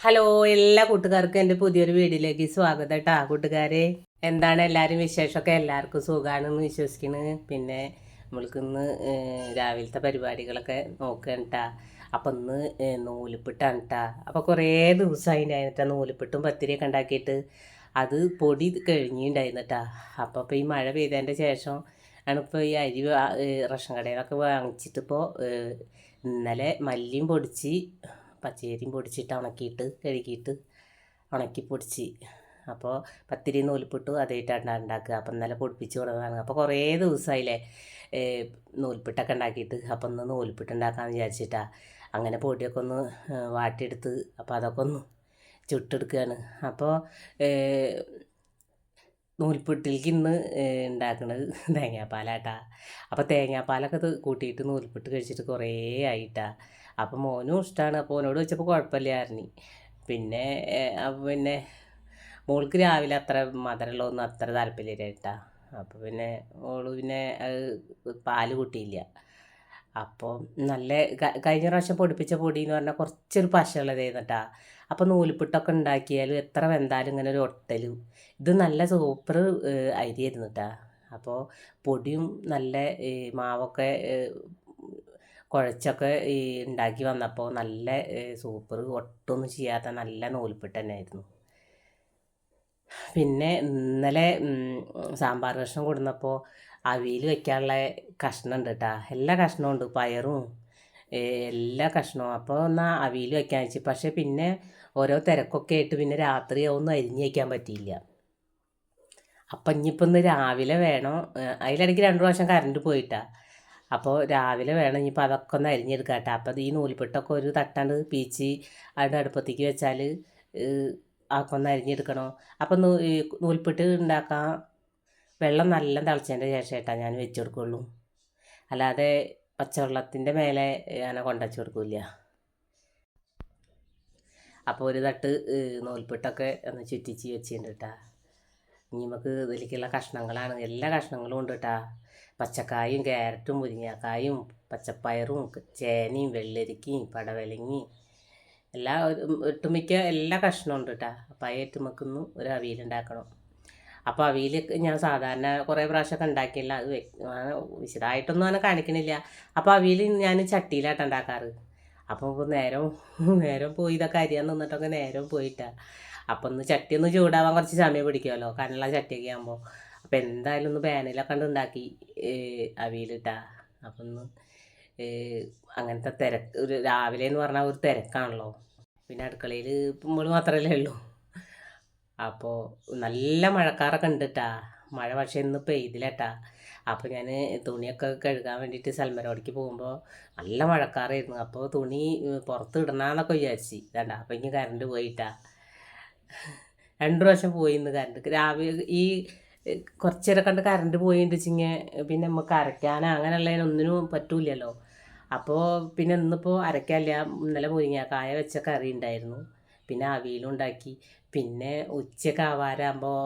Hello എല്ലാ കൂട്ടുകാർക്കും എന്റെ പുതിയൊരു വീഡിയോയിലേക്ക് സ്വാഗതം കേട്ടോ കൂട്ടുകാരെ. എന്താണ് എല്ലാവരും വിശേഷമൊക്കെ? എല്ലാവർക്കും സുഖമാണെന്ന് വിശ്വസിക്കണ്. പിന്നെ നമ്മൾക്ക് ഇന്ന് രാവിലത്തെ പരിപാടികളൊക്കെ നോക്കണം കേട്ടാ അപ്പം ഇന്ന് നൂലിപ്പിട്ടാണ് കേട്ടാ അപ്പോൾ കുറേ ദിവസമായി ഉണ്ടായിരുന്നിട്ടാ നൂലിപ്പിട്ടും പത്തിരിയൊക്കെ ഉണ്ടാക്കിയിട്ട് അത് പൊടി കഴിഞ്ഞിട്ടുണ്ടായിരുന്നു കേട്ടാ അപ്പോൾ ഇപ്പോൾ ഈ മഴ പെയ്തതിന്റെ ശേഷം ആണ് ഇപ്പോൾ ഈ അരി റേഷൻ കടയിലൊക്കെ വാങ്ങിച്ചിട്ടിപ്പോൾ ഇന്നലെ മല്ലിയും പൊടിച്ച് പച്ചരിയും പൊടിച്ചിട്ട് ഉണക്കിയിട്ട് കഴുകിയിട്ട് ഉണക്കി പൊടിച്ച്. അപ്പോൾ പത്തിരി നൂൽപ്പിട്ടു അതേറ്റാണ് ഉണ്ടാക്കുക. അപ്പം ഇന്നലെ പൊടിപ്പിച്ച് കൊടുത്തതാണ്. അപ്പോൾ കുറേ ദിവസമായില്ലേ നൂൽപ്പിട്ടൊക്കെ ഉണ്ടാക്കിയിട്ട്. അപ്പം ഒന്ന് നൂൽപ്പിട്ട് ഉണ്ടാക്കാമെന്ന് വിചാരിച്ചിട്ടാണ് അങ്ങനെ പൊടിയൊക്കെ ഒന്ന് വാട്ടിയെടുത്ത് അപ്പോൾ അതൊക്കെ ഒന്ന് ചുട്ടെടുക്കുകയാണ് അപ്പോൾ നൂൽപ്പിട്ടിലേക്ക് ഇന്ന് ഉണ്ടാക്കുന്നത് തേങ്ങാപ്പാലാട്ടാ. അപ്പോൾ തേങ്ങാപ്പാലൊക്കെ കൂട്ടിയിട്ട് നൂൽപ്പിട്ട് കഴിച്ചിട്ട് കുറേ ആയിട്ടാ. അപ്പോൾ മോനും ഇഷ്ടമാണ് അപ്പോൾ ഓനോട് വെച്ചപ്പോൾ കുഴപ്പമില്ലായിരുന്നു പിന്നെ പിന്നെ മോൾക്ക് രാവിലെ അത്ര മധുരമുള്ളതൊന്നും അത്ര താല്പര്യമില്ല കേട്ടാ. അപ്പോൾ പിന്നെ ഓൾ പിന്നെ പാൽ കൂട്ടിയില്ല. അപ്പോൾ നല്ല കഴിഞ്ഞ പ്രാവശ്യം പൊടിപ്പിച്ച പൊടി എന്ന് പറഞ്ഞാൽ കുറച്ചൊരു പശയുള്ളതായിരുന്നു കേട്ടാ അപ്പോൾ നൂലിപ്പിട്ടൊക്കെ ഉണ്ടാക്കിയാലും എത്ര വെന്താലും ഇങ്ങനെ ഒരു ഒട്ടലും. ഇത് നല്ല സൂപ്പർ അരിയായിരുന്നു കേട്ടാ അപ്പോൾ പൊടിയും നല്ല മാവൊക്കെ കുഴച്ചൊക്കെ ഈ ഉണ്ടാക്കി വന്നപ്പോൾ നല്ല സൂപ്പർ ഒട്ടൊന്നും ചെയ്യാത്ത നല്ല നൂൽപ്പിട്ട് തന്നെ ആയിരുന്നു പിന്നെ ഇന്നലെ സാമ്പാർ കഷ്ണം കൊടുന്നപ്പോൾ അവിയിൽ വെക്കാനുള്ള കഷ്ണം ഉണ്ട് കേട്ടോ എല്ലാ കഷ്ണവും ഉണ്ട് പയറും എല്ലാ കഷ്ണവും. അപ്പോൾ എന്നാൽ അവിയിൽ വെക്കാൻ വെച്ചു. പക്ഷേ പിന്നെ ഓരോ തിരക്കൊക്കെ ആയിട്ട് പിന്നെ രാത്രി ഒന്നും അരിഞ്ഞ് വയ്ക്കാൻ പറ്റിയില്ല. അപ്പം ഇനിയിപ്പോൾ ഇന്ന് രാവിലെ വേണം അതിലിടയ്ക്ക് രണ്ട് പ്രാവശ്യം കറണ്ട് പോയിട്ടാ. അപ്പോൾ രാവിലെ വേണം ഇനിയിപ്പോൾ അതൊക്കെ ഒന്ന് അരിഞ്ഞെടുക്കാം കേട്ടോ അപ്പോൾ ഈ നൂലിപ്പിട്ടൊക്കെ ഒരു തട്ടാണ്ട് പീച്ച് അവിടെ അടുപ്പത്തേക്ക് വെച്ചാൽ ആക്കൊന്ന് അരിഞ്ഞെടുക്കണം? അപ്പം നൂ നൂൽപ്പിട്ട് വെള്ളം നല്ല തിളച്ചതിന്റെ ശേഷം കേട്ടാ ഞാൻ വെച്ച് കൊടുക്കുള്ളൂ. അല്ലാതെ പച്ചവെള്ളത്തിന്റെ മേലെ ഞാൻ കൊണ്ടുവച്ച് കൊടുക്കില്ല. അപ്പോൾ ഒരു തട്ട് നൂൽപ്പിട്ടൊക്കെ ഒന്ന് ചുറ്റിച്ച് വെച്ചിട്ടുണ്ട് കേട്ടാ ഇനി നമുക്ക് ഇതിലേക്കുള്ള കഷ്ണങ്ങളാണ്. എല്ലാ കഷ്ണങ്ങളും ഉണ്ട് കേട്ടാ പച്ചക്കായും ക്യാരറ്റും മുരിങ്ങക്കായും പച്ചപ്പയറും ചേനയും വെള്ളരിക്കയും പടവലങ്ങി എല്ലാ ഒട്ടുമിക്ക എല്ലാ കഷ്ണവും ഉണ്ട് കേട്ടാ അപ്പം ആ ഏറ്റുമക്കുന്നു ഒരു അവിയലുണ്ടാക്കണം അപ്പോൾ അവിയൽ ഞാൻ സാധാരണ കുറേ പ്രാവശ്യമൊക്കെ ഉണ്ടാക്കിയില്ല അത് വിശദമായിട്ടൊന്നും അങ്ങനെ കാണിക്കണില്ല. അപ്പോൾ അവിയൽ ഞാൻ ചട്ടിയിലാട്ടം ഉണ്ടാക്കാറ് അപ്പോൾ നേരം നേരം പോയി ഇതൊക്കെ അരിയാൻ നിന്നിട്ടൊക്കെ നേരം പോയിട്ടാണ് അപ്പം ഒന്ന് ചട്ടി ഒന്ന് ചൂടാവാൻ കുറച്ച് സമയം പിടിക്കുമല്ലോ കനുള്ള ചട്ടിയൊക്കെ ആകുമ്പോൾ അപ്പോൾ എന്തായാലും ഒന്ന് പാനിലൊക്കെ കണ്ട് ഉണ്ടാക്കി അവിയലിട്ടാ. അപ്പം ഒന്ന് അങ്ങനത്തെ തിരക്ക് ഒരു രാവിലെ എന്ന് പറഞ്ഞാൽ ഒരു തിരക്കാണല്ലോ. പിന്നെ അടുക്കളയിൽ നമ്മൾ മാത്രമല്ലേ ഉള്ളൂ. അപ്പോൾ നല്ല മഴക്കാറൊക്കെ ഉണ്ട് ട്ടാ മഴ പക്ഷേ ഇന്ന് പെയ്തില്ലട്ടാ. അപ്പോൾ ഞാൻ തുണിയൊക്കെ കഴുകാൻ വേണ്ടിയിട്ട് സൽമരോടിക്ക് പോകുമ്പോൾ നല്ല മഴക്കാറായിരുന്നു. അപ്പോൾ തുണി പുറത്ത് ഇടണമെന്നൊക്കെ വിചാരിച്ച്. വേണ്ട അപ്പോൾ ഇനി കറണ്ട് പോയിട്ടാ. രണ്ട് പ്രാവശ്യം പോയി ഇന്ന് കറണ്ട്. രാവിലെ ഈ കുറച്ച് നേരം കണ്ട് കറണ്ട് പോയിണ്ടെച്ചിങ്ങ പിന്നെ നമുക്ക് അരയ്ക്കാനോ അങ്ങനെയുള്ളതിനൊന്നിനും പറ്റൂലല്ലോ അപ്പോൾ പിന്നെ ഇന്നിപ്പോൾ അരയ്ക്കാനില്ല ഇന്നലെ മുരിങ്ങാക്കായ വെച്ച കറി ഉണ്ടായിരുന്നു പിന്നെ അവിയലും ഉണ്ടാക്കി പിന്നെ ഉച്ചയ്ക്ക് ആവാറാകുമ്പോൾ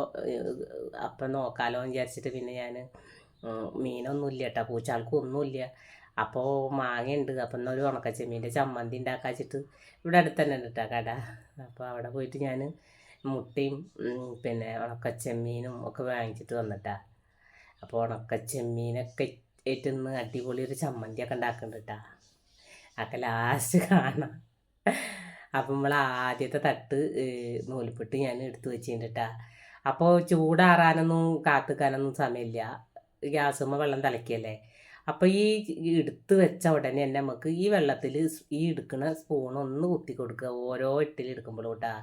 അപ്പം നോക്കാലോ എന്ന് വിചാരിച്ചിട്ട് പിന്നെ ഞാൻ മീനൊന്നുമില്ല കേട്ടോ പൂച്ചാൾക്കും ഒന്നുമില്ല അപ്പോൾ മാങ്ങയുണ്ട്. അപ്പം എന്നാൽ ഒരു ഉണക്കച്ചെമ്മീന്റെ ചമ്മന്തി ഉണ്ടാക്കാച്ചിട്ട് ഇവിടെ അടുത്ത് തന്നെ ഉണ്ട് കേട്ടോ കട. അപ്പോൾ അവിടെ പോയിട്ട് ഞാൻ മുട്ടയും പിന്നെ ഉണക്കച്ചെമ്മീനും ഒക്കെ വാങ്ങിച്ചിട്ട് തന്നിട്ടാ അപ്പോൾ ഉണക്കച്ചെമ്മീനൊക്കെ ഏറ്റുന്ന് അടിപൊളി ഒരു ചമ്മന്തിയൊക്കെ ഉണ്ടാക്കുന്നുണ്ട് കേട്ടാ അതൊക്കെ ലാസ്റ്റ് കാണാം. അപ്പം നമ്മൾ ആദ്യത്തെ തട്ട് നൂൽപ്പെട്ട് ഞാൻ എടുത്ത് വെച്ചിട്ടുണ്ട് കേട്ടാ അപ്പോൾ ചൂടാറാനൊന്നും കാത്തുക്കാനൊന്നും സമയമില്ല. ഗ്യാസുമ്മ വെള്ളം തിളക്കിയല്ലേ. അപ്പോൾ ഈ എടുത്ത് വെച്ച ഉടനെ തന്നെ നമുക്ക് ഈ വെള്ളത്തിൽ ഈ എടുക്കുന്ന സ്പൂൺ ഒന്ന് കുത്തി കൊടുക്കുക. ഓരോ ഇട്ടിൽ എടുക്കുമ്പോഴും കേട്ടാ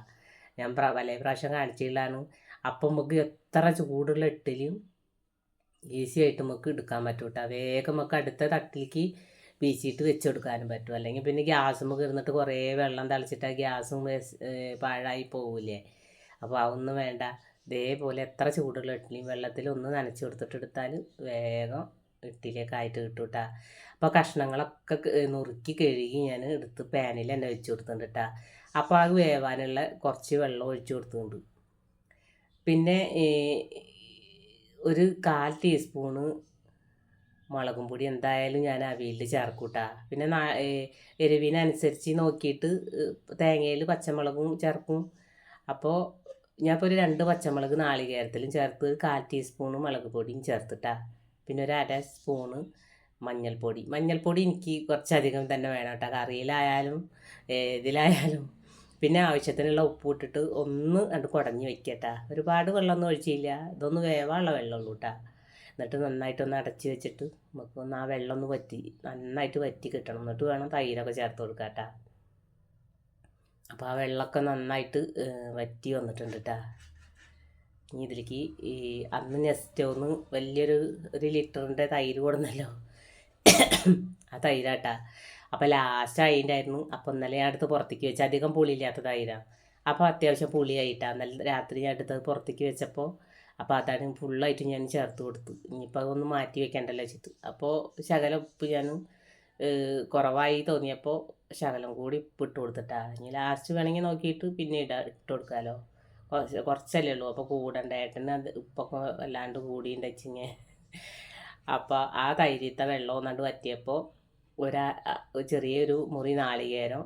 ഞാൻ പ്ര പല പ്രാവശ്യം കാണിച്ചിട്ടുള്ളതാണ് അപ്പം നമുക്ക് എത്ര ചൂടുള്ള ഇട്ടിലും ഈസി ആയിട്ട് നമുക്ക് എടുക്കാൻ പറ്റും കേട്ടോ വേഗം നമുക്ക് അടുത്ത തട്ടിലേക്ക് വീശിയിട്ട് വെച്ച് കൊടുക്കാനും പറ്റും. അല്ലെങ്കിൽ പിന്നെ ഗ്യാസുമ്മ ഇരുന്നിട്ട് കുറേ വെള്ളം തളിച്ചിട്ട് ആ ഗ്യാസും പാഴായി പോവില്ലേ? അപ്പോൾ അതൊന്നും വേണ്ട. ഇതേപോലെ എത്ര ചൂടുള്ള ഇഡ്ഡലിയും വെള്ളത്തിൽ ഒന്ന് നനച്ച് കൊടുത്തിട്ട് എടുത്താൽ വേഗം ഇഡ്ഡലിയൊക്കെ ആയിട്ട് കിട്ടും കേട്ടോ അപ്പോൾ കഷ്ണങ്ങളൊക്കെ നുറുക്കി കഴുകി ഞാൻ എടുത്ത് പാനിൽ തന്നെ വെച്ച് കൊടുത്തിട്ടുണ്ട് കേട്ടോ അപ്പോൾ അത് വേവാനുള്ള കുറച്ച് വെള്ളം ഒഴിച്ചു കൊടുത്തുകൊണ്ട്. പിന്നെ ഒരു കാൽ ടീസ്പൂണ് മുളകും പൊടി എന്തായാലും ഞാൻ അവിയലിൽ ചേർക്കൂട്ടാ. പിന്നെ എരിവിനനുസരിച്ച് നോക്കിയിട്ട് തേങ്ങയിൽ പച്ചമുളകും ചേർക്കും. അപ്പോൾ ഞാൻ ഇപ്പോൾ ഒരു രണ്ട് പച്ചമുളക് നാളികേരത്തിലും ചേർത്ത് കാൽ ടീസ്പൂണ് മുളക് പൊടിയും ചേർത്തിട്ടാ. പിന്നെ ഒരു അര സ്പൂണ് മഞ്ഞൾപ്പൊടി. മഞ്ഞൾപ്പൊടി എനിക്ക് കുറച്ചധികം തന്നെ വേണം കേട്ടോ. കറിയിലായാലും ഇതിലായാലും പിന്നെ ആവശ്യത്തിനുള്ള ഉപ്പ് ഇട്ടിട്ട് ഒന്ന് അത് കുടഞ്ഞ് വെക്കട്ടാ. ഒരുപാട് വെള്ളമൊന്നും ഒഴിച്ചില്ല. ഇതൊന്ന് വേവാനുള്ള വെള്ളമുള്ളൂ കേട്ടാ എന്നിട്ട് നന്നായിട്ടൊന്ന് അടച്ച് വെച്ചിട്ട് നമുക്ക് ഒന്ന് ആ വെള്ളം ഒന്ന് വറ്റി നന്നായിട്ട് വറ്റി കിട്ടണം. എന്നിട്ട് വേണം തൈരൊക്കെ ചേർത്ത് കൊടുക്കാട്ടാ. അപ്പോൾ ആ വെള്ളമൊക്കെ നന്നായിട്ട് വറ്റി വന്നിട്ടുണ്ട് കേട്ടാ ഇനി ഇതിലേക്ക് ഈ അന്ന് നെക്സ്റ്റ് ഒന്ന് വലിയൊരു ഒരു ലിറ്ററിന്റെ തൈര് കൊടുന്നല്ലോ. ആ തൈരാട്ടാ. അപ്പോൾ ലാസ്റ്റ് ആയിട്ടുണ്ടായിരുന്നു. അപ്പോൾ ഇന്നലെ ഞാൻ അടുത്ത് പുറത്തേക്ക് വെച്ച് അധികം പുളി തൈരാണ് അപ്പോൾ അത്യാവശ്യം പുളിയായിട്ടാണ് എന്നാൽ രാത്രി ഞാൻ എടുത്തത് പുറത്തേക്ക് വെച്ചപ്പോൾ അപ്പോൾ അതാണ് ഫുള്ളായിട്ട് ഞാൻ ചേർത്ത് കൊടുത്തു. ഇനിയിപ്പോൾ അതൊന്ന് മാറ്റി വെക്കേണ്ടല്ലോ വെച്ചിട്ട് അപ്പോൾ ശകലം ഉപ്പ് ഞാൻ കുറവായി തോന്നിയപ്പോൾ ശകലം കൂടി ഇട്ട് കൊടുത്തിട്ടാ. ഇനി ലാസ്റ്റ് വേണമെങ്കിൽ നോക്കിയിട്ട് പിന്നെ ഇടാ ഇട്ട് കൊടുക്കാമല്ലോ കുറച്ച് കുറച്ചല്ലേ ഉള്ളൂ. അപ്പോൾ കൂടണ്ട. അത് ഉപ്പൊക്കെ അല്ലാണ്ട് കൂടിയുണ്ടെച്ചിങ്ങ അപ്പോൾ ആ തൈരീത്ത വെള്ളം ഒന്നാണ്ട് വറ്റിയപ്പോൾ ഒരു ചെറിയൊരു മുറി നാളികേരം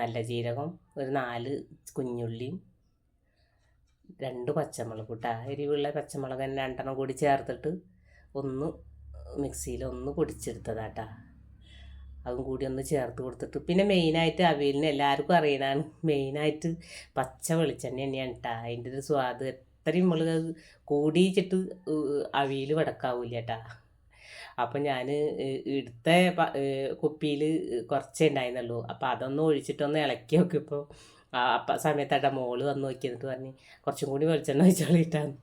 നല്ല ജീരകം ഒരു നാല് കുഞ്ഞുള്ളിയും രണ്ട് പച്ചമുളക് ഇട്ടാ എരിവുള്ള പച്ചമുളക് തന്നെ രണ്ടെണ്ണം കൂടി ചേർത്തിട്ട് ഒന്ന് മിക്സിയിൽ ഒന്ന് പൊടിച്ചെടുത്തതാട്ടാ. അതും കൂടി ഒന്ന് ചേർത്ത് കൊടുത്തിട്ട് പിന്നെ മെയിനായിട്ട് അവിയലിന് എല്ലാവർക്കും അറിയണതാണ്. മെയിനായിട്ട് പച്ച വെളിച്ചെണ്ണ തന്നെയാണ് കേട്ടോ അതിന്റെ ഒരു സ്വാദ്. എത്രയും നമ്മൾ കൂടിച്ചിട്ട് അവിയൽ വടക്കാവൂല കേട്ടാ അപ്പം ഞാൻ എടുത്ത കുപ്പിയിൽ കുറച്ചേ ഉണ്ടായിരുന്നുള്ളൂ അപ്പൊ അതൊന്ന് ഒഴിച്ചിട്ടൊന്ന് ഇളക്കി നോക്കിയപ്പോൾ അപ്പ സമയത്താട്ടാ മോൾ വന്ന് നോക്കി എന്നിട്ട് പറഞ്ഞ് കുറച്ചും കൂടി വെളിച്ചെണ്ണ ഒഴിച്ചോളിട്ടാന്ന്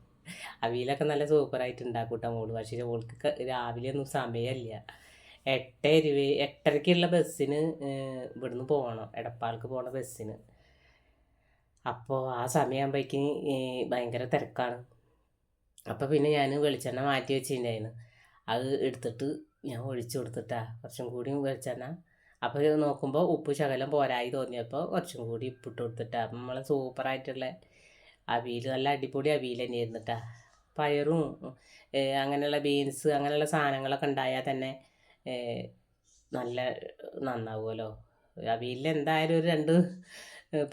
അവിയിലൊക്കെ നല്ല സൂപ്പർ ആയിട്ട് ഉണ്ടാക്കൂട്ട മോൾ. പക്ഷേ ഓൾക്ക് ക- രാവിലെ ഒന്നും സമയമില്ല എട്ട് ഇരുപ എട്ടരയ്ക്കുള്ള ബസ്സിന് ഇവിടുന്ന് പോകണം എടപ്പാൾക്ക് പോണ ബസ്സിന്. അപ്പോൾ ആ സമയമാകുമ്പോഴേക്കും ഭയങ്കര തിരക്കാണ്. അപ്പോൾ പിന്നെ ഞാൻ വെളിച്ചെണ്ണ മാറ്റി വെച്ചിട്ടുണ്ടായിരുന്നു. അത് എടുത്തിട്ട് ഞാൻ ഒഴിച്ചു കൊടുത്തിട്ടാ കുറച്ചും കൂടി വെളിച്ചെണ്ണ. അപ്പോൾ ഇത് നോക്കുമ്പോൾ ഉപ്പ് ശകലം പോരായി തോന്നിയപ്പോൾ കുറച്ചും കൂടി ഉപ്പിട്ട് കൊടുത്തിട്ടാ. അപ്പം നമ്മളെ സൂപ്പറായിട്ടുള്ള അവിയൽ നല്ല അടിപൊളി അവിയൽ തന്നെയായിരുന്നു കേട്ടാ പയറും അങ്ങനെയുള്ള ബീൻസ് അങ്ങനെയുള്ള സാധനങ്ങളൊക്കെ ഉണ്ടായാൽ തന്നെ നല്ല നന്നാവുമല്ലോ. അവിയലിൽ എന്തായാലും ഒരു രണ്ട്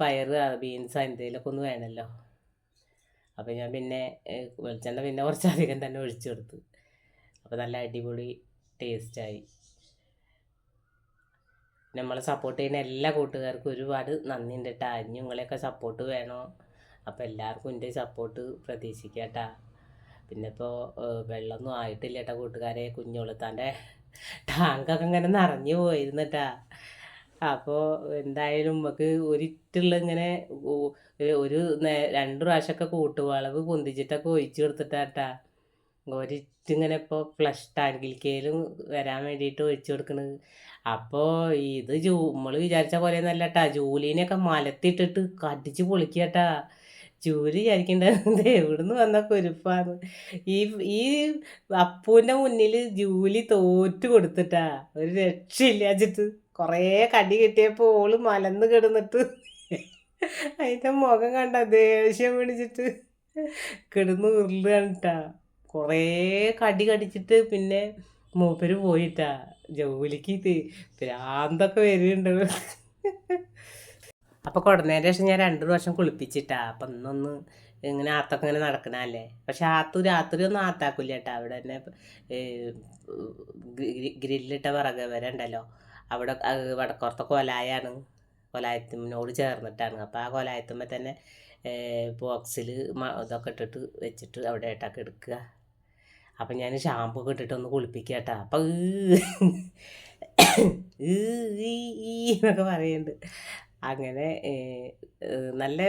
പയർ ബീൻസ് എന്തെങ്കിലുമൊക്കെ ഒന്ന് വേണമല്ലോ അപ്പോൾ ഞാൻ പിന്നെ വെളിച്ചെണ്ണ പിന്നെ കുറച്ചധികം തന്നെ ഒഴിച്ചു കൊടുത്തു. അപ്പോൾ നല്ല അടിപൊളി ടേസ്റ്റായി നമ്മളെ സപ്പോർട്ട് ചെയ്യുന്ന എല്ലാ കൂട്ടുകാർക്കും ഒരുപാട് നന്ദി ഉണ്ട് കേട്ടോ ഇനി നിങ്ങളെയൊക്കെ സപ്പോർട്ട് വേണോ? അപ്പോൾ എല്ലാവർക്കും എന്റെ സപ്പോർട്ട് പ്രതീക്ഷിക്കാം കേട്ടാ പിന്നെ ഇപ്പോൾ വെള്ളമൊന്നും ആയിട്ടില്ല കേട്ടോ കൂട്ടുകാരെ. കുഞ്ഞോളത്താന്റെ ടാങ്കൊക്കെ ഇങ്ങനെ നിറഞ്ഞു പോയിരുന്നു കേട്ടാ അപ്പോൾ എന്തായാലും നമുക്ക് ഒരിറ്റുള്ള ഇങ്ങനെ ഒരു രണ്ട് പ്രാവശ്യമൊക്കെ കൂട്ടുവളവ് പൊന്തിച്ചിട്ടൊക്കെ ഒഴിച്ചു കൊടുത്തിട്ടാട്ടാ ഒരിറ്റിങ്ങനെ ഇപ്പോൾ ഫ്ലഷ് ടാങ്കിലേക്കേലും വരാൻ വേണ്ടിയിട്ട് ഒഴിച്ചു കൊടുക്കണത്. അപ്പോൾ ഇത് ജൂ നമ്മൾ വിചാരിച്ച പോലെ നല്ല കേട്ടാ ജൂലിനെയൊക്കെ മലത്തിട്ടിട്ട് കടിച്ച് പൊളിക്കട്ടാ. ജൂലി വിചാരിക്കേണ്ടത് എവിടുന്ന് വന്ന കുരുപ്പാന്ന് ഈ ഈ അപ്പൂന്റെ മുന്നിൽ ജൂലി തോറ്റു കൊടുത്തിട്ടാ. ഒരു രക്ഷയില്ലാച്ചിട്ട് കുറേ കടി കിട്ടിയപ്പോൾ ഓൾ മലന്ന് കിടന്നിട്ട് അതിന്റെ മുഖം കണ്ട ദേഷ്യം പിടിച്ചിട്ട് കിടന്ന് ഉരുളാണ് കേട്ടാ കുറേ കടി കടിച്ചിട്ട് പിന്നെ മൂപ്പര് പോയിട്ടാ. ജോലിക്ക് ഭ്രാന്തൊക്കെ വരുന്നുണ്ട് അപ്പോൾ കൊടുന്നതിന് ശേഷം ഞാൻ രണ്ട് പ്രാവശ്യം കുളിപ്പിച്ചിട്ടാ. അപ്പം ഇന്നൊന്ന് ഇങ്ങനെ ആത്തൊക്കെ ഇങ്ങനെ നടക്കണല്ലേ പക്ഷെ ആത്തു രാത്രി ഒന്നും ആത്താക്കില്ല കേട്ടോ അവിടെ തന്നെ ഗ്രില്ലിട്ട വിറക് വരെ ഉണ്ടല്ലോ. അവിടെ അത് വടക്കുറത്തെ കൊലായാണ്. കൊലായത്തിനോട് ചേർന്നിട്ടാണ്. അപ്പോൾ ആ കൊലായത്തുമ്പോൾ തന്നെ ബോക്സിൽ ഇതൊക്കെ ഇട്ടിട്ട് വെച്ചിട്ട് അവിടെ ഇട്ടൊക്കെ എടുക്കുക അപ്പം ഞാൻ ഷാമ്പു ഒക്കെ ഇട്ടിട്ടൊന്ന് കുളിപ്പിക്കട്ടെ അപ്പം എന്നൊക്കെ പറയുന്നുണ്ട് അങ്ങനെ നല്ല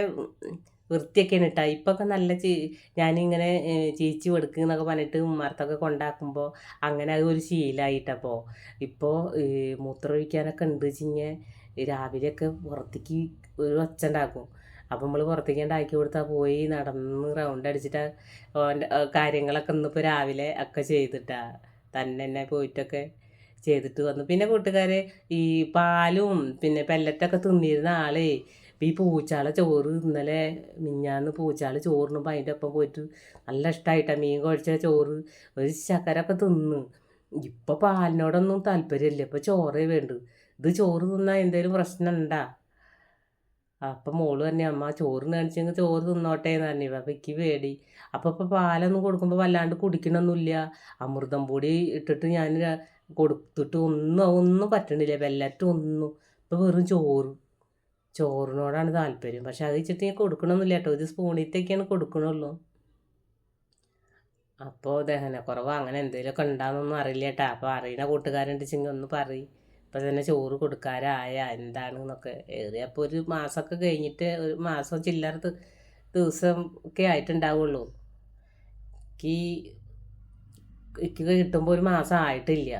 വൃത്തിയൊക്കെയാണ് കേട്ടോ ഇപ്പൊക്കെ നല്ല ചീ ഞാനിങ്ങനെ ചീച്ചു കൊടുക്കുക എന്നൊക്കെ പറഞ്ഞിട്ട് ഉമ്മർത്തൊക്കെ കൊണ്ടാക്കുമ്പോൾ അങ്ങനെ അത് ഒരു ശീലമായിട്ടപ്പോൾ ഇപ്പോൾ മൂത്രമൊഴിക്കാനൊക്കെ ഉണ്ട് വെച്ചിങ്ങനെ രാവിലെയൊക്കെ പുറത്തേക്ക് ഒരു ഒച്ച ഉണ്ടാക്കും അപ്പം നമ്മൾ പുറത്തേക്ക് ഉണ്ടാക്കി കൊടുത്താൽ പോയി നടന്ന് റൗണ്ട് അടിച്ചിട്ട് കാര്യങ്ങളൊക്കെ ഇന്നിപ്പോൾ രാവിലെ ഒക്കെ ചെയ്തിട്ടാ. തന്നെ തന്നെ പോയിട്ടൊക്കെ ചെയ്തിട്ട് വന്നു. പിന്നെ കൂട്ടുകാരെ ഈ പാലും പിന്നെ പെല്ലറ്റൊക്കെ തിന്നിരുന്ന ആളേ ഈ പൂച്ചാളെ ചോറ് ഇന്നലെ മിഞ്ഞാന്ന് പൂച്ചാൾ ചോറിനുമ്പോൾ അതിന്റെ ഒപ്പം പോയിട്ട് നല്ല ഇഷ്ടമായിട്ടാണ് മീൻ കുഴച്ച ചോറ് ഒരു ശക്കരൊക്കെ തിന്ന്. ഇപ്പം പാലിനോടൊന്നും താല്പര്യമില്ല. ഇപ്പം ചോറേ വേണ്ടു. ഇത് ചോറ് തിന്നാൽ എന്തെങ്കിലും പ്രശ്നം ഉണ്ടാ അപ്പം മോൾ തന്നെ അമ്മ ചോറ് കാണിച്ചെങ്കിൽ ചോറ് തിന്നോട്ടെ എന്ന് പറഞ്ഞു. അപ്പം എനിക്ക് പേടി. അപ്പം ഇപ്പം പാലൊന്നും കൊടുക്കുമ്പോൾ വല്ലാണ്ട് കുടിക്കണമൊന്നുമില്ല അമൃതം പൊടി ഇട്ടിട്ട് ഞാൻ കൊടുത്തിട്ട് ഒന്നും ഒന്നും പറ്റണില്ല. വെല്ലറ്റും ഒന്നും. ഇപ്പം വെറും ചോറ്. ചോറിനോടാണ് താല്പര്യം. പക്ഷെ അത് വെച്ചിട്ട് ഞാൻ കൊടുക്കണമെന്നില്ല കേട്ടോ. ഒരു സ്പൂണിത്തേക്കാണ് കൊടുക്കണുള്ളൂ. അപ്പോൾ ദഹനക്കുറവ് അങ്ങനെ എന്തെങ്കിലുമൊക്കെ ഉണ്ടാകുന്നൊന്നും അറിയില്ല കേട്ടോ. അപ്പോൾ അറിയണ കൂട്ടുകാരുണ്ടെച്ചെങ്കിൽ ഒന്ന് പറയും. ഇപ്പം തന്നെ ചോറ് കൊടുക്കാറായ എന്താണ് എന്നൊക്കെ ഏറിയപ്പോൾ ഒരു മാസമൊക്കെ കഴിഞ്ഞിട്ട് ഒരു മാസം ചില്ലറ ദിവസം ഒക്കെ ആയിട്ടുണ്ടാവുള്ളൂ. എനിക്ക് എനിക്ക് കിട്ടുമ്പോൾ ഒരു മാസം ആയിട്ടില്ല.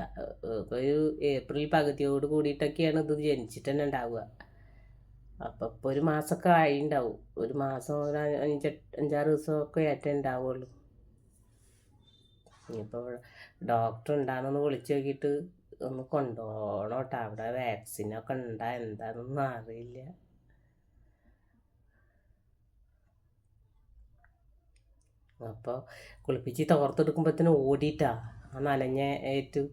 ഇപ്പോൾ ഒരു ഏപ്രിൽ പകുതിയോട് കൂടിയിട്ടൊക്കെയാണ് ഇത് ജനിച്ചിട്ട് തന്നെ ഉണ്ടാവുക. അപ്പം ഇപ്പോൾ ഒരു മാസമൊക്കെ ആയിണ്ടാവും. ഒരു മാസം ഒരു അഞ്ച് അഞ്ചാറ് ദിവസമൊക്കെ ആയിട്ടേ ഉണ്ടാവുള്ളൂ. ഇനിയിപ്പോൾ ഡോക്ടർ ഉണ്ടാകുന്നൊന്ന് വിളിച്ചു നോക്കിയിട്ട് ഒന്ന് കൊണ്ടുപോകണം കേട്ടോ അവിടെ വാക്സിനൊക്കെ ഉണ്ടാ. എന്താണെന്നൊന്നും അറിയില്ല. അപ്പോൾ കുളിപ്പിച്ച് തോർത്തെടുക്കുമ്പോഴത്തേനും ഓടിയിട്ടാ. ആ നനഞ്ഞ ഏറ്റു.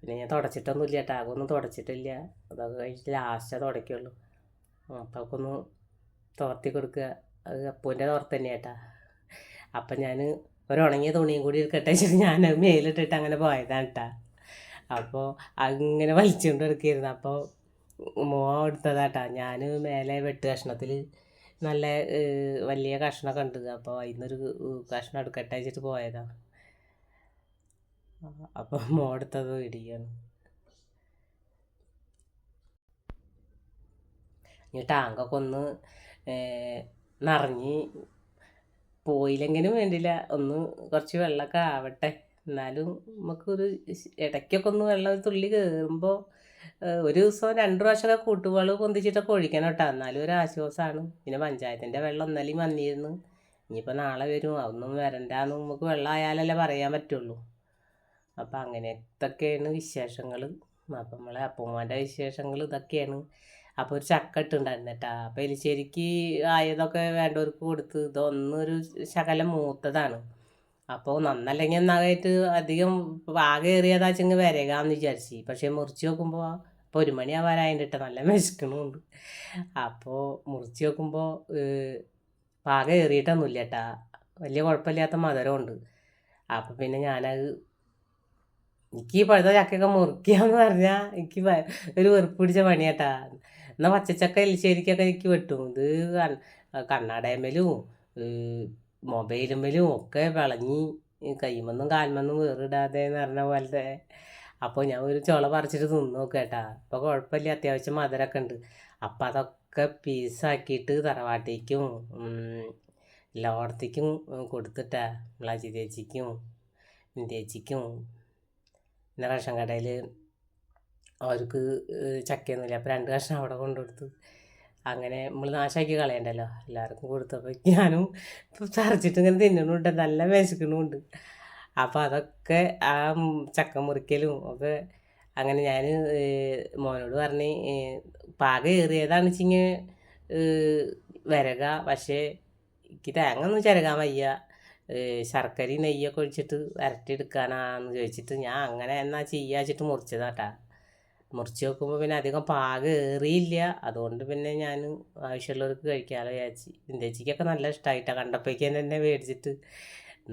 പിന്നെ ഞാൻ തുടച്ചിട്ടൊന്നുമില്ല കേട്ടോ ഒന്നും തുടച്ചിട്ടില്ല. അതൊക്കെ കഴിഞ്ഞിട്ട് ലാസ്റ്റേ തുടയ്ക്കുള്ളൂ. അപ്പോൾ ഒന്ന് തോർത്തി കൊടുക്കുക. അത് അപ്പൂന്റെ തോർത്ത് തന്നെയാട്ടാ. അപ്പം ഞാൻ ഒരു ഉണങ്ങിയ തുണിയും കൂടി എടുക്കട്ടെ ഞാൻ മേലിട്ടിട്ട് അങ്ങനെ പോയതാണ് കേട്ടാ അപ്പോൾ അങ്ങനെ വലിച്ചുകൊണ്ട് എടുക്കായിരുന്നു അപ്പോൾ മോ എടുത്തതാട്ടാ. ഞാൻ മേലെ വെട്ട് കഷ്ണത്തിൽ നല്ല വലിയ കഷ്ണം കണ്ടു അപ്പോൾ അതിന്നൊരു കഷ്ണം എടുക്കട്ടെ വെച്ചിട്ട് പോയതാണ് അപ്പോൾ മോ എടുത്തത് ഇടിയാണ്. ഇനി ടാങ്കൊക്കെ ഒന്ന് നിറഞ്ഞ് പോയില്ലെങ്കിലും വേണ്ടില്ല. ഒന്ന് കുറച്ച് വെള്ളമൊക്കെ ആവട്ടെ. എന്നാലും നമുക്കൊരു ഇടയ്ക്കൊക്കെ ഒന്ന് വെള്ളം തുള്ളി കയറുമ്പോൾ ഒരു ദിവസം രണ്ട് പ്രാവശ്യമൊക്കെ കൂട്ടുവെള്ളം പൊന്തിച്ചിട്ടൊക്കെ ഒഴിക്കണം കേട്ടോ എന്നാലും ഒരു ആശ്വാസമാണ് പിന്നെ പഞ്ചായത്തിന്റെ വെള്ളം ഒന്നാലും വന്നിരുന്നു. ഇനിയിപ്പോൾ നാളെ വരും. അതൊന്നും വരണ്ടാന്ന് നമുക്ക് വെള്ളം ആയാലല്ലേ പറയാൻ പറ്റുള്ളൂ. അപ്പം അങ്ങനത്തൊക്കെയാണ് വിശേഷങ്ങൾ അപ്പം നമ്മളെ അപ്പൂമ്മന്റെ വിശേഷങ്ങൾ ഇതൊക്കെയാണ്. അപ്പോൾ ഒരു ചക്ക ഇട്ടുണ്ടായിരുന്നു അപ്പോൾ എലിശ്ശേരിക്ക് ആയതൊക്കെ വേണ്ടവർക്ക് കൊടുത്ത് ഇതൊന്നൊരു ശകലം മൂത്തതാണ്. അപ്പോൾ നന്നല്ലെങ്കിൽ എന്നായിട്ട് അധികം ആകെ ഏറിയതാച്ചെങ്കിൽ വരകാന്ന് വിചാരിച്ചു. പക്ഷേ മുറിച്ച് നോക്കുമ്പോൾ ഇപ്പോൾ ഒരു മണി ആവാറായിട്ട് നല്ല വിശക്കണമുണ്ട് അപ്പോൾ മുറിച്ച് നോക്കുമ്പോൾ പാകം ഏറിയിട്ടൊന്നുമില്ല കേട്ടാ വലിയ കുഴപ്പമില്ലാത്ത മധുരമുണ്ട്. അപ്പോൾ പിന്നെ ഞാനത് എനിക്ക് ഈ പഴുത്ത ചക്കയൊക്കെ മുറിക്കാന്ന് പറഞ്ഞാൽ എനിക്ക് ഒരു വെറുപ്പ് പിടിച്ച പണിയാട്ടാ. എന്നാൽ പച്ചച്ചക്ക എലിശ്ശേരിക്കൊക്കെ എനിക്ക് വെട്ടും. ഇത് കണ്ണാടയമ്മലും മൊബൈലുമ്മലും ഒക്കെ വിളഞ്ഞി കൈമന്നും കാൽമന്നും വേറിടാതെ എന്ന് പറഞ്ഞ പോലത്തെ. അപ്പോൾ ഞാൻ ഒരു ചുള പറിച്ചിട്ട് തിന്നു നോക്കേട്ടാ. അപ്പോൾ കുഴപ്പമില്ല അത്യാവശ്യം മധുരമൊക്കെ ഉണ്ട്. അപ്പം അതൊക്കെ പീസാക്കിയിട്ട് തറവാട്ടേക്കും എല്ലായിടത്തേക്കും കൊടുത്തിട്ടാ മ്ലാജി ചേച്ചിക്കും ചേച്ചിക്കും പിന്നെ റേഷൻ കടയിൽ അവർക്ക് ചക്കയൊന്നുമില്ല. അപ്പോൾ രണ്ട് കഷ്ണം അവിടെ കൊണ്ടുകൊടുത്തു അങ്ങനെ നമ്മൾ നാശാക്കി കളയണ്ടല്ലോ. എല്ലാവർക്കും കൊടുത്തപ്പോൾ ഞാനും ചറച്ചിട്ട് ഇങ്ങനെ തിന്നണുണ്ട്. നല്ല വിശക്കണുണ്ട്. അപ്പോൾ അതൊക്കെ ആ ചക്ക മുറിക്കലും ഒക്കെ അങ്ങനെ ഞാൻ മോനോട് പറഞ്ഞ് പാകം ഏറിയതാണെന്ന് വെച്ചിങ്ങ് വരക. പക്ഷേ എനിക്ക് തേങ്ങ ഒന്നും ചിരകാൻ വയ്യ. ശർക്കരയും നെയ്യൊക്കെ ഒഴിച്ചിട്ട് വരട്ടിയെടുക്കാനാന്ന് ചോദിച്ചിട്ട് ഞാൻ അങ്ങനെ എന്നാ ചെയ്യാച്ചിട്ട് മുറിച്ചതാട്ടാ. മുറിച്ച് നോക്കുമ്പോൾ പിന്നെ അധികം പാകം ഏറിയില്ല. അതുകൊണ്ട് പിന്നെ ഞാൻ ആവശ്യമുള്ളവർക്ക് കഴിക്കാമല്ലോ ചേച്ചി എന്റെ ചേച്ചിക്കൊക്കെ നല്ല ഇഷ്ടമായിട്ടാണ് കണ്ടപ്പോഴേക്കും തന്നെ മേടിച്ചിട്ട്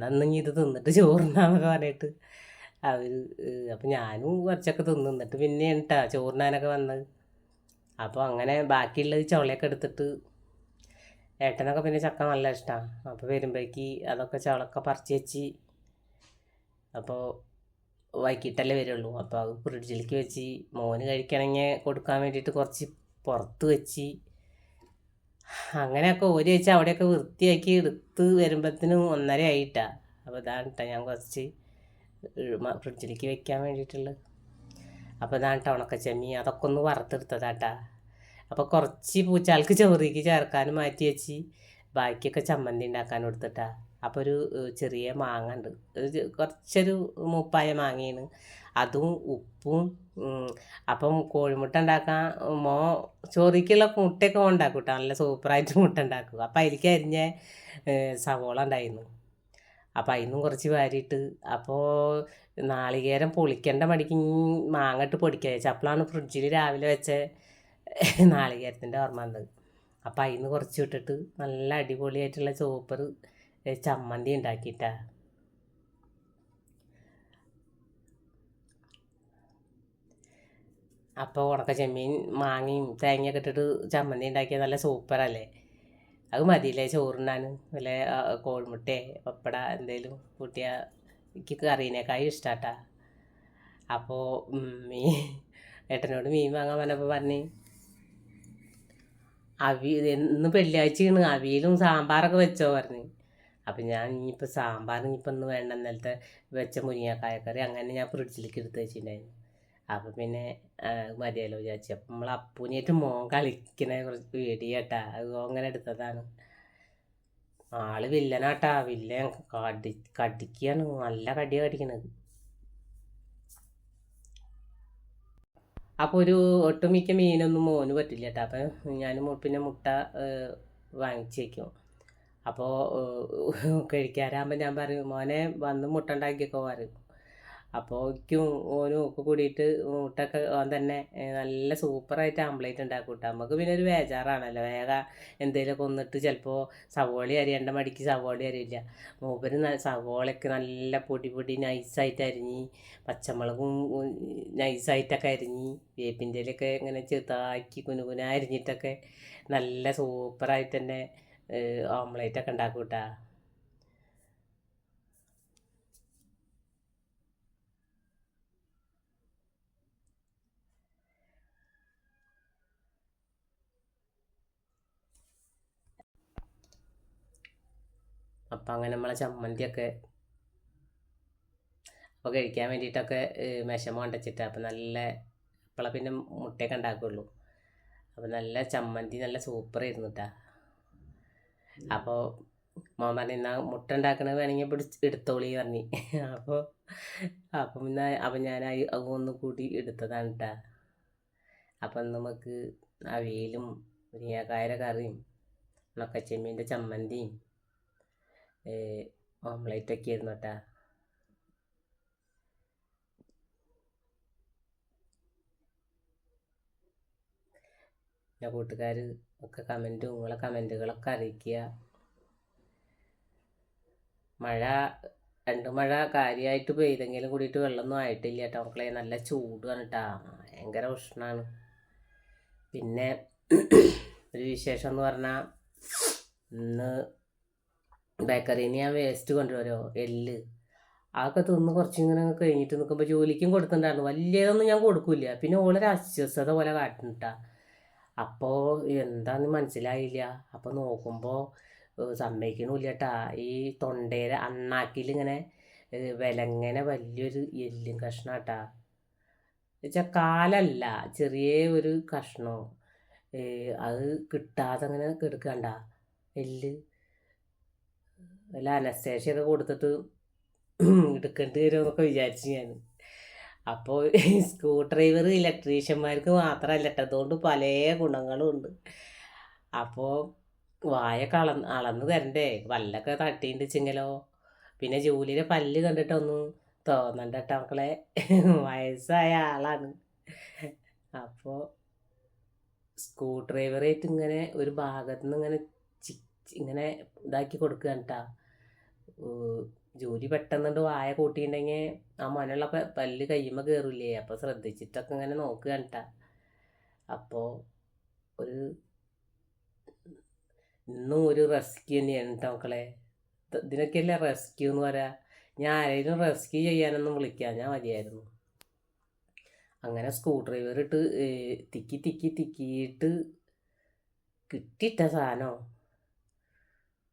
നന്നും ഇത് തിന്നിട്ട് ചോറിനാന്നൊക്കെ പറഞ്ഞിട്ട് അവർ അപ്പം ഞാനും കുറച്ചൊക്കെ തിന്നു എന്നിട്ട് പിന്നെയാണ് കേട്ടോ ചോറിനാനൊക്കെ വന്നത്. അപ്പോൾ അങ്ങനെ ബാക്കിയുള്ളത് ചുളയൊക്കെ എടുത്തിട്ട് ഏട്ടനൊക്കെ പിന്നെ ചക്ക നല്ല ഇഷ്ടമാണ് അപ്പോൾ വരുമ്പോഴേക്ക് അതൊക്കെ ചുളക്കെ പറിച്ച് വെച്ച് അപ്പോൾ വൈകിട്ടല്ലേ വരുള്ളൂ. അപ്പോൾ അത് ഫ്രിഡ്ജിലേക്ക് വെച്ച് മോന് കഴിക്കണമെങ്കിൽ കൊടുക്കാൻ വേണ്ടിയിട്ട് കുറച്ച് പുറത്ത് വെച്ച് അങ്ങനെയൊക്കെ ഒരു വെച്ച് അവിടെയൊക്കെ വൃത്തിയാക്കി എടുത്ത് വരുമ്പോഴത്തേനും ഒന്നര ആയിട്ടാ. അപ്പോൾ ഇതാണ് കേട്ടോ ഞാൻ കുറച്ച് ഫ്രിഡ്ജിലേക്ക് വെക്കാൻ വേണ്ടിയിട്ടുള്ളത്. അപ്പോൾ ഇതാണ് കേട്ടോ ഉണക്കച്ചമ്മി. അതൊക്കെ ഒന്ന് വറുത്തെടുത്തതാട്ടാ അപ്പോൾ കുറച്ച് പൂച്ചാൾക്ക് ചോറിക്ക് ചേർക്കാനും മാറ്റി വെച്ച് ബാക്കിയൊക്കെ ചമ്മന്തി ഉണ്ടാക്കാൻ കൊടുത്തിട്ടാ. അപ്പോൾ ഒരു ചെറിയ മാങ്ങ ഉണ്ട് ഒരു കുറച്ചൊരു മൂപ്പായ മാങ്ങയാണ് അതും ഉപ്പും അപ്പം കോഴിമുട്ട ഉണ്ടാക്കാൻ മോ ചോറിക്കുള്ള മുട്ടയൊക്കെ ഉണ്ടാക്കും കേട്ടോ നല്ല സൂപ്പറായിട്ട് മുട്ട ഉണ്ടാക്കും അപ്പം അതിലേക്ക് അരിഞ്ഞ സവോള ഉണ്ടായിരുന്നു അപ്പം അതിന്നും കുറച്ച് വാരിയിട്ട് അപ്പോൾ നാളികേരം പൊളിക്കേണ്ട മടിക്ക് മാങ്ങ ഇട്ട് പൊടിക്കുക ചപ്പളാണ് ഫ്രിഡ്ജിൽ രാവിലെ വെച്ച നാളികേരത്തിന്റെ ഓർമ്മ വന്നത്. അപ്പം അതിന് കുറച്ച് വിട്ടിട്ട് നല്ല അടിപൊളിയായിട്ടുള്ള ചോപ്പർ ചമ്മന്തി ഉണ്ടാക്കിയിട്ട. അപ്പോൾ ഉണക്ക ചെമ്മീൻ മാങ്ങയും തേങ്ങയൊക്കെ ഇട്ടിട്ട് ചമ്മന്തി ഉണ്ടാക്കിയാൽ നല്ല സൂപ്പറല്ലേ? അത് മതിയില്ലേ ചോറുണ്ണാൻ വല്ല കോഴിമുട്ടയോ പപ്പട എന്തേലും കൂട്ടിയ എനിക്ക് കറീനേക്കായി ഇഷ്ടാട്ടാ. അപ്പോൾ മീൻ ഏട്ടനോട് മീൻ വാങ്ങാൻ പറഞ്ഞപ്പോൾ പറഞ്ഞ് അവി ഇന്ന് വെള്ളിയാഴ്ചയാണ് അവിയലും സാമ്പാറൊക്കെ വെച്ചോ പറഞ്ഞ്. അപ്പം ഞാൻ ഇനിയിപ്പോൾ സാമ്പാർ ഇനിയിപ്പോൾ ഒന്ന് വേണ്ട ഇന്നലത്തെ വെച്ച മുരിങ്ങക്കായ കറി അങ്ങനെ ഞാൻ ഫ്രിഡ്ജിലേക്ക് എടുത്ത് വെച്ചിട്ടുണ്ടായിരുന്നു. അപ്പം പിന്നെ മതിയല്ലോ വിചാരിച്ചു. അപ്പം നമ്മൾ അപ്പൂനായിട്ട് മോൻ കളിക്കണ കുറച്ച് വീഡിയോ കേട്ടാ അത് അങ്ങനെ എടുത്തതാണ്. ആൾ വില്ലനാട്ടാ. വില്ലൻ കടി കടിക്കുകയാണ് നല്ല കടിയാണ് കടിക്കണത്. അപ്പോൾ ഒരു ഒട്ടുമിക്ക മീനൊന്നും മോന് പറ്റില്ല കേട്ടോ അപ്പം ഞാൻ പിന്നെ മുട്ട ഏഹ്, വാങ്ങിച്ച് വയ്ക്കും അപ്പോൾ കഴിക്കാറാകുമ്പോൾ ഞാൻ പറയും മോനെ വന്ന് മുട്ട ഉണ്ടാക്കിയൊക്കെ പറയും. അപ്പോൾ ഒക്കും ഓനും ഒക്കെ കൂടിയിട്ട് മുട്ടൊക്കെ ഓൻ തന്നെ നല്ല സൂപ്പറായിട്ട് ആംപ്ലേറ്റ് ഉണ്ടാക്കും കേട്ടോ നമുക്ക് പിന്നെ ഒരു ബേജാറാണല്ലോ. വേഗം എന്തെങ്കിലുമൊക്കെ ഒന്നിട്ട് ചിലപ്പോൾ സവോളി അരിയേണ്ട മടിക്ക് സവോളി അരിയില്ല. മൂപ്പര് സവോളയൊക്കെ നല്ല പൊടി പൊടി നൈസായിട്ട് അരിഞ്ഞ് പച്ചമുളകും നൈസായിട്ടൊക്കെ അരിഞ്ഞ് വേപ്പിന്റെ ഇലയൊക്കെ ഇങ്ങനെ ചെറുതാക്കി കുനുകുന അരിഞ്ഞിട്ടൊക്കെ നല്ല സൂപ്പറായിട്ട് തന്നെ ഓംലേറ്റ് ഒക്കെ ഉണ്ടാക്കും കേട്ടാ അപ്പം അങ്ങനെ നമ്മളെ ചമ്മന്തിയൊക്കെ അപ്പോൾ കഴിക്കാൻ വേണ്ടിയിട്ടൊക്കെ വിഷമം കൊണ്ടച്ചിട്ട്. അപ്പം നല്ല ഇപ്പോഴെ പിന്നെ മുട്ടയൊക്കെ ഉണ്ടാക്കുള്ളൂ. അപ്പോൾ നല്ല ചമ്മന്തി നല്ല സൂപ്പറായിരുന്നു കേട്ടാ അപ്പോൾ മോൻ പറഞ്ഞു എന്നാൽ മുട്ട ഉണ്ടാക്കണത് വേണമെങ്കിൽ പിടിച്ച് എടുത്തോളി പറഞ്ഞു. അപ്പോൾ അപ്പം പിന്നെ അപ്പം ഞാൻ ഒന്ന് കൂടി എടുത്തതാണ് കേട്ടാ അപ്പം നമുക്ക് അവിയലും മുരിങ്ങക്കായയുടെ കറിയും ഉണക്കച്ചെമ്മീന്റെ ചമ്മന്തിയും ഓംലേറ്റൊക്കെ ആയിരുന്നു കേട്ടാ എന്റെ കൂട്ടുകാർ ഒക്കെ കമന്റും നിങ്ങളെ കമന്റുകളൊക്കെ അറിയിക്കുക. മഴ രണ്ട് മഴ കാര്യമായിട്ട് പെയ്തെങ്കിലും കൂടിയിട്ട് വെള്ളമൊന്നും ആയിട്ടില്ല കേട്ടോ. മക്കളെ നല്ല ചൂടാണ് കേട്ടോ. ഭയങ്കര ഉഷ്ണമാണ് പിന്നെ ഒരു വിശേഷം എന്ന് പറഞ്ഞാൽ ഇന്ന് ബേക്കറിയിൽ നിന്ന് ഞാൻ വേസ്റ്റ് കൊണ്ടുവരുമോ എല്ല്. അതൊക്കെ തിന്ന് കുറച്ചിങ്ങനെ കഴിഞ്ഞിട്ട് നിൽക്കുമ്പോൾ ജോലിക്കും കൊടുക്കുന്നുണ്ടായിരുന്നു വലിയതൊന്നും ഞാൻ കൊടുക്കില്ല. പിന്നെ ഓളൊരു അസ്വസ്ഥത പോലെ കാട്ടുന്നിട്ടാ. അപ്പോൾ എന്താന്ന് മനസ്സിലായില്ല. അപ്പോൾ നോക്കുമ്പോൾ സമ്മതിക്കണില്ല കേട്ടാ ഈ തൊണ്ടയിൽ അണ്ണാക്കിലിങ്ങനെ വിലങ്ങനെ വലിയൊരു എല്ലും കഷ്ണം കേട്ടാ വെച്ചാൽ കാലല്ല. ചെറിയ ഒരു കഷ്ണം. അത് കിട്ടാതെ അങ്ങനെ കിടക്കണ്ട. എല്ല്. വല്ല അനസ്തേഷ്യൊക്കെ കൊടുത്തിട്ട് എടുക്കേണ്ടി വരുമെന്നൊക്കെ വിചാരിച്ചു ഞാൻ അപ്പോൾ സ്ക്രൂ ഡ്രൈവർ ഇലക്ട്രീഷ്യന്മാർക്ക് മാത്രമല്ല കേട്ടോ അതുകൊണ്ട് പല ഗുണങ്ങളും ഉണ്ട്. അപ്പോൾ വായൊക്കെ അളന്ന് അളന്ന് തരണ്ടേ. പല്ലൊക്കെ ചിങ്ങലോ പിന്നെ ജോലിയിലെ പല്ല് കണ്ടിട്ടൊന്നും തോന്നണ്ട മക്കളെ. വയസ്സായ ആളാണ്. അപ്പോൾ സ്ക്രൂ ഡ്രൈവറായിട്ട് ഇങ്ങനെ ഒരു ഭാഗത്തുനിന്ന് ഇങ്ങനെ ഇങ്ങനെ ഇതാക്കി കൊടുക്കുക കേട്ടാ ജോലി പെട്ടെന്നുണ്ട് വായ കൂട്ടിയിട്ടുണ്ടെങ്കിൽ ആ മനുള്ള പല്ല് കയ്യുമ്പ കയറില്ലേ അപ്പോൾ ശ്രദ്ധിച്ചിട്ടൊക്കെ ഇങ്ങനെ നോക്കുക കേട്ടാ അപ്പോൾ ഒരു ഇന്നും ഒരു റെസ്ക്യൂ തന്നെയാണ് കേട്ടോ മക്കളെ. ഇതിനൊക്കെ ഇതിനൊക്കെയല്ലേ റെസ്ക്യൂ എന്ന് പറയാ. ഞാൻ ആരെങ്കിലും റെസ്ക്യൂ ചെയ്യാനൊന്നും വിളിക്കാൻ ഞാൻ മതിയായിരുന്നു. അങ്ങനെ സ്ക്രൂ ഡ്രൈവർ ഇട്ട് തിക്കി തിക്കി തിക്കിയിട്ട് കിട്ടിയിട്ട സാധനം.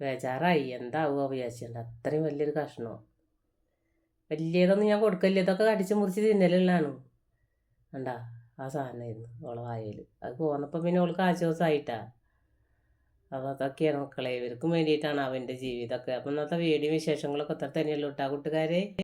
ബേജാറായി. എന്താവുക വിചാരിച്ചിട്ടുണ്ട് അത്രയും വലിയൊരു കഷ്ണോ? വലിയതൊന്നും ഞാൻ കൊടുക്കില്ല ഇതൊക്കെ കടിച്ച് മുറിച്ച് തിന്നലുള്ളതാണ്. കണ്ടാ ആ സാധനമായിരുന്നു ഓളെ വായയിൽ അത് പോന്നപ്പോൾ പിന്നെ ഓൾക്ക് ആശ്വാസമായിട്ടാ അപ്പോൾ അതൊക്കെയാണ് മക്കളെ. ഇവർക്കും വേണ്ടിയിട്ടാണ് അവന്റെ ജീവിതമൊക്കെ. അപ്പം ഇന്നത്തെ വീഡിയോ വിശേഷങ്ങളൊക്കെ അത്ര തന്നെയല്ലോ കേട്ടോ കൂട്ടുകാരെ?